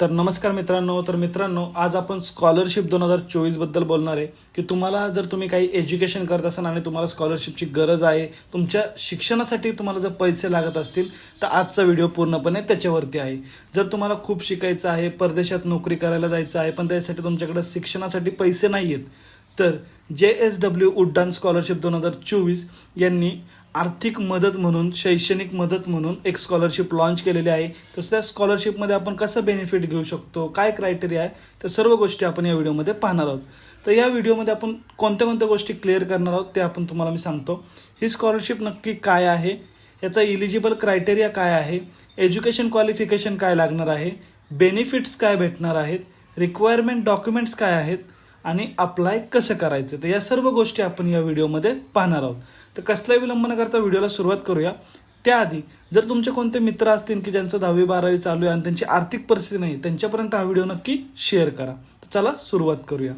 तर नमस्कार मित्रांनो तर मित्रांनो आज आपण स्कॉलरशिप दोन हजार चोवीसबद्दल बोलणार आहे. की तुम्हाला जर तुम्ही काही एज्युकेशन करत असाल आणि तुम्हाला स्कॉलरशिपची गरज आहे तुमच्या शिक्षणासाठी तुम्हाला जर पैसे लागत असतील तर आजचा व्हिडिओ पूर्णपणे त्याच्यावरती आहे. जर तुम्हाला खूप शिकायचं आहे परदेशात नोकरी करायला जायचं आहे पण त्यासाठी तुमच्याकडे शिक्षणासाठी पैसे नाही आहेत तर जे एस डब्ल्यू उड्डाण स्कॉलरशिप दोन हजार चोवीस यांनी आर्थिक मदत म्हणून शैक्षणिक मदत म्हणून एक स्कॉलरशिप लॉन्च केलेली आहे. तसं त्या स्कॉलरशिपमध्ये आपण कसं बेनिफिट घेऊ शकतो काय क्रायटेरिया आहे त्या सर्व गोष्टी आपण या व्हिडिओमध्ये पाहणार आहोत. तर या व्हिडिओमध्ये आपण कोणत्या कोणत्या गोष्टी क्लिअर करणार आहोत ते आपण तुम्हाला मी सांगतो. ही स्कॉलरशिप नक्की काय आहे याचा इलिजिबल क्रायटेरिया काय आहे एज्युकेशन क्वालिफिकेशन काय लागणार आहे बेनिफिट्स काय भेटणार आहेत रिक्वायरमेंट डॉक्युमेंट्स काय आहेत आणि अप्लाय कसं करायचं. तर या सर्व गोष्टी आपण या व्हिडिओमध्ये पाहणार आहोत. तर कसलाही विलंब न करता व्हिडिओला सुरुवात करूया. त्याआधी जर तुमचे कोणते मित्र असतील की ज्यांचं दहावी बारावी चालू आहे आणि त्यांची आर्थिक परिस्थिती नाही त्यांच्यापर्यंत हा व्हिडिओ नक्की शेअर करा. तर चला सुरुवात करूया.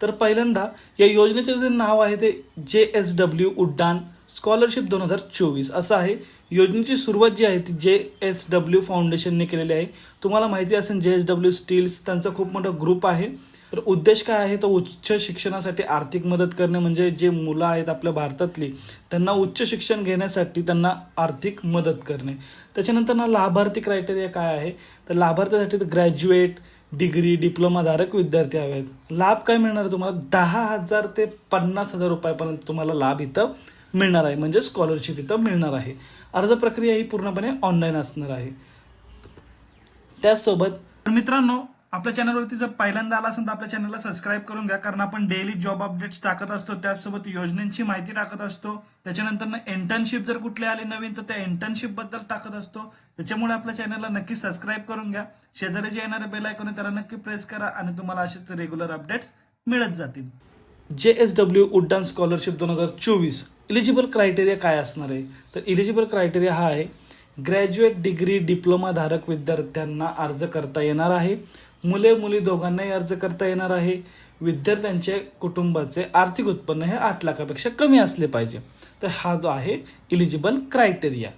तर पहिल्यांदा या योजनेचे जे नाव आहे ते जे एस डब्ल्यू उड्डाण स्कॉलरशिप दोन हजार चोवीस. असं आहे योजनेची सुरुवात जी आहे ती जे एस डब्ल्यू फाउंडेशनने केलेली आहे. तुम्हाला माहिती असेल जे एस डब्ल्यू स्टील्स त्यांचा खूप मोठा ग्रुप आहे. तर उद्देश काय आहे? तर उच्च शिक्षणासाठी आर्थिक मदत करणे म्हणजे जे मुलं आहेत आपल्या भारतातली त्यांना उच्च शिक्षण घेण्यासाठी त्यांना आर्थिक मदत करणे. त्याच्यानंतर ना लाभार्थी क्रायटेरिया काय आहे? तर लाभार्थ्यासाठी तर ग्रॅज्युएट डिग्री डिप्लोमाधारक विद्यार्थी हवे आहेत. लाभ काय मिळणार आहे तुम्हाला? दहा हजार ते पन्नास हजार रुपयापर्यंत तुम्हाला लाभ इथं मिळणार आहे. म्हणजे स्कॉलरशिप इथं मिळणार आहे. अर्ज प्रक्रिया ही पूर्णपणे ऑनलाईन असणार आहे. त्याचसोबत मित्रांनो आपल्या चॅनलवरती जर पहिल्यांदा आला असेल तर आपल्या चॅनलला सबस्क्राईब करून घ्या. कारण आपण डेली जॉब अपडेट्स टाकत असतो. त्याचसोबत योजनांची माहिती टाकत असतो. त्याच्यानंतर इंटर्नशिप जर कुठले आली नवीन तर त्या इंटर्नशिपबद्दल टाकत असतो. त्याच्यामुळे आपल्या चॅनलला नक्की सबस्क्राईब करून घ्या. शेजारी जे येणारे बेल ऐकून त्याला नक्की प्रेस करा आणि तुम्हाला असेच रेग्युलर अपडेट्स मिळत जातील. जे एस डब्ल्यू उड्डाण स्कॉलरशिप दोन हजार चोवीस इलिजिबल क्रायटेरिया काय असणार आहे? तर इलिजिबल क्रायटेरिया हा आहे. ग्रॅज्युएट डिग्री डिप्लोमाधारक विद्यार्थ्यांना अर्ज करता येणार आहे. मुले मुली दोघांनाही अर्ज करता येणार आहे. विद्यार्थ्यांचे कुटुंबाचे आर्थिक उत्पन्न हे आठ लाखापेक्षा कमी असले पाहिजे. तर हा जो आहे इलिजिबल क्रायटेरिया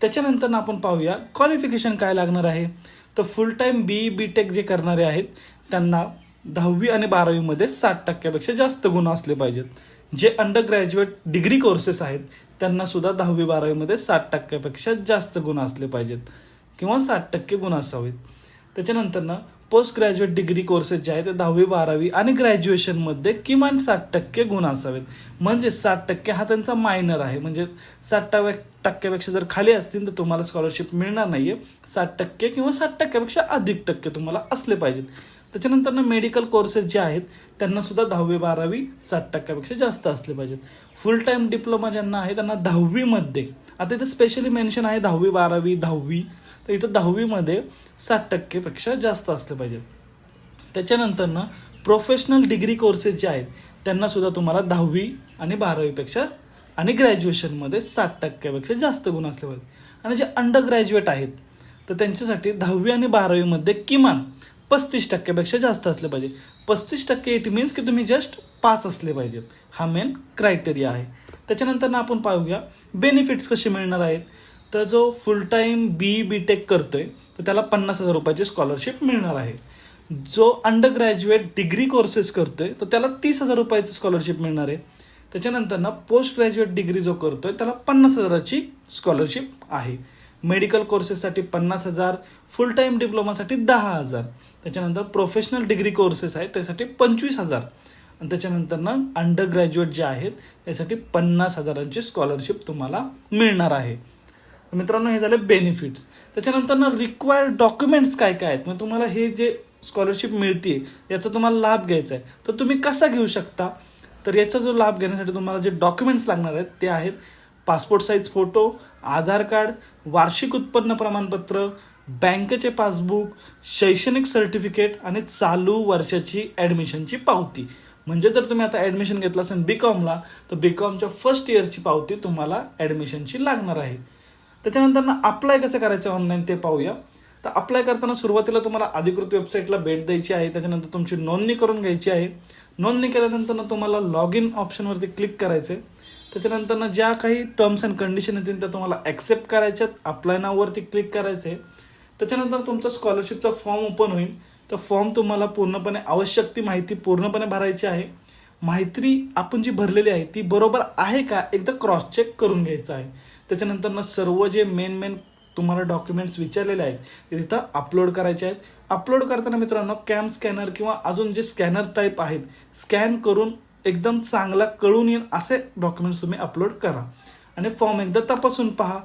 त्याच्यानंतर आपण पाहूया क्वालिफिकेशन काय लागणार आहे? तर फुल टाईम बी बी टेक जे करणारे आहेत त्यांना दहावी आणि बारावीमध्ये साठ टक्क्यापेक्षा जास्त गुण असले पाहिजेत. जे अंडर ग्रॅज्युएट डिग्री कोर्सेस आहेत त्यांना सुद्धा दहावी बारावीमध्ये साठ टक्क्यापेक्षा जास्त गुण असले पाहिजेत. किंवा साठ टक्के गुण असावेत. त्याच्यानंतर ना पोस्ट ग्रॅज्युएट डिग्री कोर्सेस जे आहेत ते दहावी बारावी आणि ग्रॅज्युएशनमध्ये किमान साठ टक्के गुण असावेत. म्हणजे साठ टक्के हा त्यांचा मायनर आहे. म्हणजे साठ टक्के टक्क्यापेक्षा जर खाली असतील तर तुम्हाला स्कॉलरशिप मिळणार नाहीये. साठ टक्के किंवा साठ टक्क्यापेक्षा अधिक टक्के तुम्हाला असले पाहिजेत. त्याच्यानंतर ना मेडिकल कोर्सेस जे आहेत त्यांना सुद्धा दहावी बारावी साठ टक्क्यापेक्षा जास्त असले पाहिजेत. फुल टाईम डिप्लोमा ज्यांना आहे त्यांना दहावीमध्ये आता इथे स्पेशली मेन्शन आहे दहावी बारावी दहावी. तर इथं दहावीमध्ये सात टक्केपेक्षा जास्त असले पाहिजेत त्याच्यानंतर ना प्रोफेशनल डिग्री कोर्सेस जे आहेत त्यांनासुद्धा तुम्हाला दहावी आणि बारावीपेक्षा आणि ग्रॅज्युएशनमध्ये सात टक्क्यापेक्षा जास्त गुण असले पाहिजे. आणि जे अंडर ग्रॅज्युएट आहेत तर त्यांच्यासाठी दहावी आणि बारावीमध्ये किमान पस्तीस टक्क्यापेक्षा जास्त असले पाहिजे. पस्तीस टक्के इट मीन्स की तुम्ही जस्ट पास असले पाहिजेत हा मेन क्रायटेरिया आहे. त्याच्यानंतर ना आपण पाहूया बेनिफिट्स कसे मिळणार आहेत? तर जो फुल टाईम बी बी टेक करतोय तर त्याला पन्नास हजार रुपयाची स्कॉलरशिप मिळणार आहे. जो अंडर ग्रॅज्युएट डिग्री कोर्सेस करतोय तर त्याला तीस हजार रुपयाची स्कॉलरशिप मिळणार आहे. त्याच्यानंतर ना पोस्ट ग्रॅज्युएट डिग्री जो करतोय त्याला पन्नास हजाराची स्कॉलरशिप आहे. मेडिकल कोर्सेससाठी पन्नास हजार फुल टाईम डिप्लोमासाठी दहा हजार. त्याच्यानंतर प्रोफेशनल डिग्री कोर्सेस आहेत त्यासाठी पंचवीस हजार. आणि त्याच्यानंतर ना अंडर ग्रॅज्युएट जे आहेत त्यासाठी पन्नास हजारांची स्कॉलरशिप तुम्हाला मिळणार आहे. मित्रांनो हे झाले बेनिफिट्स त्याच्यानंतर ना रिक्वायर्ड डॉक्युमेंट्स काय काय आहेत? मग तुम्हाला हे जे स्कॉलरशिप मिळते याचा तुम्हाला लाभ घ्यायचा आहे. तर तुम्ही कसा घेऊ शकता? तर याचा जो लाभ घेण्यासाठी तुम्हाला जे डॉक्युमेंट्स लागणार आहेत ते आहेत passport size photo Aadhaar card वार्षिक उत्पन्न प्रमाणपत्र बँकेचे पासबुक शैक्षणिक सर्टिफिकेट आणि चालू वर्षाची ॲडमिशनची पावती. म्हणजे जर तुम्ही आता ॲडमिशन घेतलं असेल बी कॉमला तर बी कॉमच्या फर्स्ट इयरची पावती तुम्हाला ॲडमिशनची लागणार आहे. त्याच्यानंतर ना अप्लाय कसं करायचं ऑनलाईन ते पाहूया. तर अप्लाय करताना सुरुवातीला तुम्हाला अधिकृत वेबसाईटला भेट द्यायची आहे. त्याच्यानंतर तुमची नोंदणी करून घ्यायची आहे. नोंदणी केल्यानंतर ना तुम्हाला लॉग इन ऑप्शनवरती क्लिक करायचं आहे त्याच्यानंतर ना ज्या काही टर्म्स अँड कंडिशन येतील त्या तुम्हाला ॲक्सेप्ट करायच्यात अप्लाय नाववरती क्लिक करायचं आहे त्याच्यानंतर तुमचा स्कॉलरशिपचा फॉर्म ओपन होईल. तर फॉर्म तुम्हाला पूर्णपणे आवश्यक ती माहिती पूर्णपणे भरायची आहे. माहिती आपण जी भरलेली आहे ती बरोबर आहे का? एकदा क्रॉस चेक करून घ्यायचं आहे. त्याच्यानंतरनं सर्व जे मेन मेन तुम्हाला डॉक्युमेंट्स विचारलेले आहेत ते तिथं अपलोड करायचे आहेत. अपलोड करताना मित्रांनो कॅम स्कॅनर किंवा अजून जे स्कॅनर टाईप आहेत स्कॅन करून एकदम चांगला कळून येईल असे डॉक्युमेंट्स तुम्ही अपलोड करा. आणि फॉर्म एकदा तपासून पहा.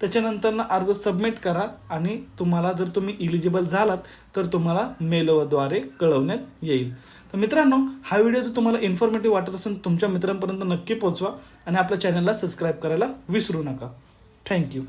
त्याच्यानंतरनं अर्ज सबमिट करा आणि तुम्हाला जर तुम्ही इलिजिबल झालात तर तुम्हाला मेलद्वारे कळवण्यात येईल. तर मित्रांनो हा व्हिडिओ जर तुम्हाला इन्फॉर्मेटिव्ह वाटत असेल तुमच्या मित्रांपर्यंत नक्की पोहोचवा आणि आपल्या चॅनलला सबस्क्राईब करायला विसरू नका. थँक्यू